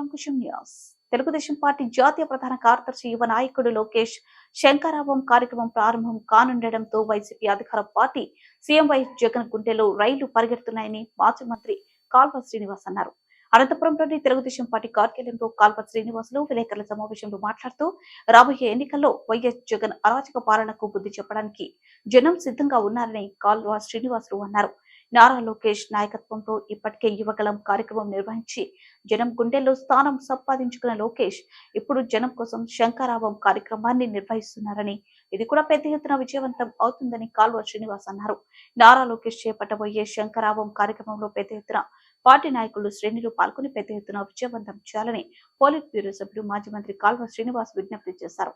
Ankusam news Telugu Desam party జాతీయ ప్రధాన కార్యదర్శి యువ నాయకుడు లోకేష్ శంకరావం కార్యక్రమం ప్రారంభం కానుండటంతో వైసీపీ అధికార పార్టీ సీఎం వైఎస్ జగన్ గుండెలో రైళ్ళు పరిగెడుతున్నాయని మాజీ మంత్రి కాల్వ శ్రీనివాస్ అన్నారు. అనంతపురంలోని తెలుగుదేశం పార్టీ కార్యాలయంలో కాల్వ శ్రీనివాసులు విలేకరుల సమావేశంలో మాట్లాడుతూ రాబోయే ఎన్నికల్లో వైఎస్ జగన్ అరాచక పాలనకు బుద్ధి చెప్పడానికి జనం సిద్ధంగా ఉన్నారని కాల్వ శ్రీనివాసులు అన్నారు. నారా లోకేష్ నాయకత్వంలో ఇప్పటికే యువకలం కార్యక్రమం నిర్వహించి జనం గుండెల్లో స్థానం సంపాదించుకున్న లోకేష్ ఇప్పుడు జనం కోసం శంకరావం కార్యక్రమాన్ని నిర్వహిస్తున్నారని. ఇది కూడా పెద్ద ఎత్తున విజయవంతం అవుతుందని కాల్వ శ్రీనివాస్ అన్నారు. నారా లోకేష్ చేపట్టబోయే శంకరావం కార్యక్రమంలో పెద్ద ఎత్తున పార్టీ నాయకులు శ్రేణులు పాల్గొని పెద్ద ఎత్తున విజయవంతం చేయాలని పోలిట్ బ్యూరో సభ్యులు మాజీ మంత్రి కాల్వ శ్రీనివాస్ విజ్ఞప్తి చేశారు.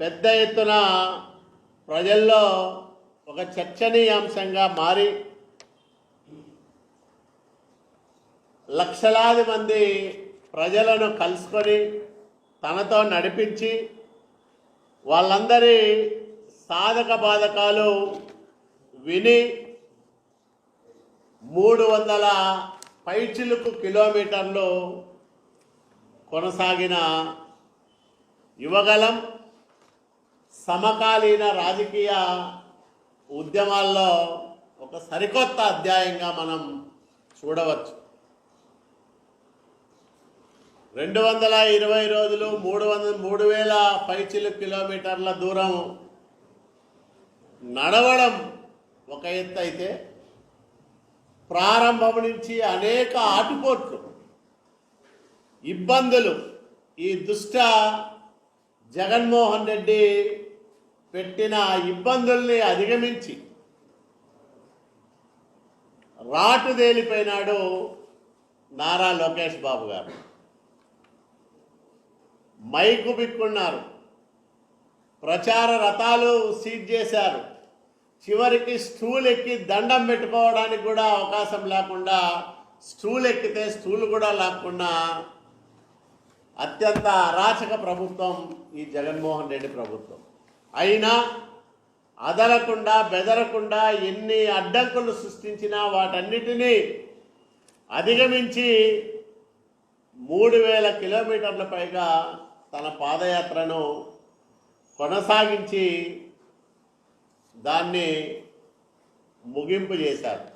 పెద్ద ఎత్తున ప్రజల్లో ఒక చర్చనీయాంశంగా మారి లక్షలాది మంది ప్రజలను కలుసుకొని తనతో నడిపించి వాళ్ళందరి సాధక బాధకాలు విని మూడు వందల పైచిలుకు కిలోమీటర్లు కొనసాగిన యువగలం. సమకాలీన రాజకీయ ఉద్యమాల్లో ఒక సరికొత్త అధ్యాయంగా మనం చూడవచ్చు. రెండు వందల ఇరవై రోజులు మూడు వందల మూడు వేల పైచిలు కిలోమీటర్ల దూరం నడవడం ఒక ఎత్తు అయితే ప్రారంభం నుంచి అనేక ఆటుపోట్లు ఇబ్బందులు ఈ దుష్ట జగన్మోహన్ రెడ్డి పెట్టిన ఇబ్బందుల్ని అధిగమించి రాటు తేలిపోయినాడు నారా లోకేష్ బాబు గారు. మైకు బిక్కున్నారు. ప్రచార రథాలు సీజ్ చేశారు. చివరికి స్టూల్ ఎక్కి దండం పెట్టుకోవడానికి కూడా అవకాశం లేకుండా స్టూల్ ఎక్కితే స్టూల్ కూడా లేకుండా అత్యంత అరాచక ప్రభుత్వం ఈ జగన్మోహన్ రెడ్డి ప్రభుత్వం. అయినా అదలకుండా బెదరకుండా ఎన్ని అడ్డంకులు సృష్టించినా వాటన్నిటినీ అధిగమించి మూడు వేల కిలోమీటర్ల పైగా తన పాదయాత్రను కొనసాగించి దాన్ని ముగింపు చేశారు.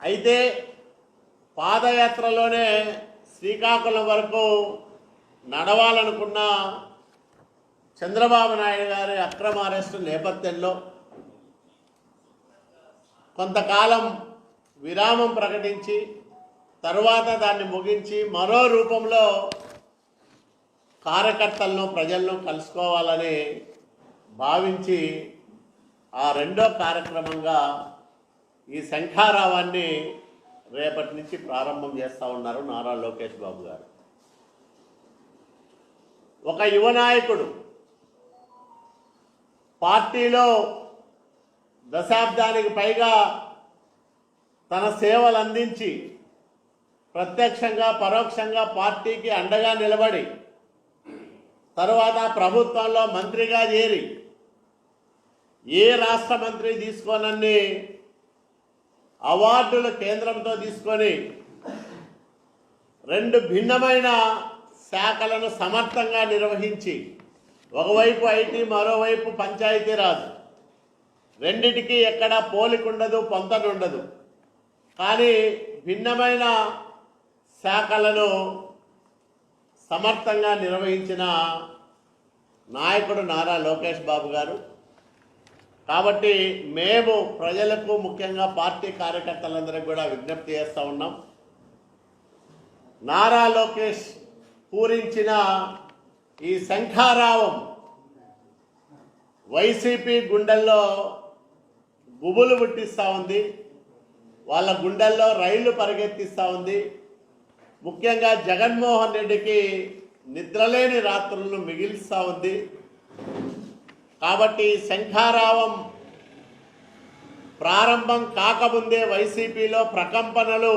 అయితే పాదయాత్రలోనే శ్రీకాకుళం వరకు నడవాలనుకున్న చంద్రబాబు నాయుడు గారి అక్రమ అరెస్టు నేపథ్యంలో కొంతకాలం విరామం ప్రకటించి తరువాత దాన్ని ముగించి మరో రూపంలో కార్యకర్తలను ప్రజలను కలుసుకోవాలని భావించి ఆ రెండో కార్యక్రమంగా ఈ శంఖారావాన్ని రేపటి నుంచి ప్రారంభం చేస్తూ ఉన్నారు నారా లోకేష్ బాబు గారు. ఒక యువ నాయకుడు పార్టీలో దశాబ్దానికి పైగా తన సేవలు అందించి ప్రత్యక్షంగా పరోక్షంగా పార్టీకి అండగా నిలబడి తరువాత ప్రభుత్వంలో మంత్రిగా చేరి ఏ రాష్ట్ర మంత్రి తీసుకోనన్ని అవార్డులు కేంద్రంతో తీసుకొని రెండు భిన్నమైన శాఖలను సమర్థంగా నిర్వహించి ఒకవైపు ఐటీ మరోవైపు పంచాయతీరాజ్ రెండిటికి ఎక్కడ పోలికుండదు పొంతనుండదు. కానీ భిన్నమైన శాఖలను సమర్థంగా నిర్వహించిన నాయకుడు నారా లోకేష్ బాబు గారు. కాబట్టి మేము ప్రజలకు ముఖ్యంగా పార్టీ కార్యకర్తలందరికీ కూడా విజ్ఞప్తి చేస్తూ ఉన్నాం. నారా లోకేష్ పూరించిన ఈ శంఖారావం వైసీపీ గుండెల్లో గుబులు పుట్టిస్తూ ఉంది. వాళ్ళ గుండెల్లో రైళ్ళు పరిగెత్తిస్తూ ఉంది. ముఖ్యంగా జగన్మోహన్ రెడ్డికి నిద్రలేని రాత్రులను మిగిలిస్తూ ఉంది. కాబట్టి శంఖారావం ప్రారంభం కాకముందే వైసీపీలో ప్రకంపనలు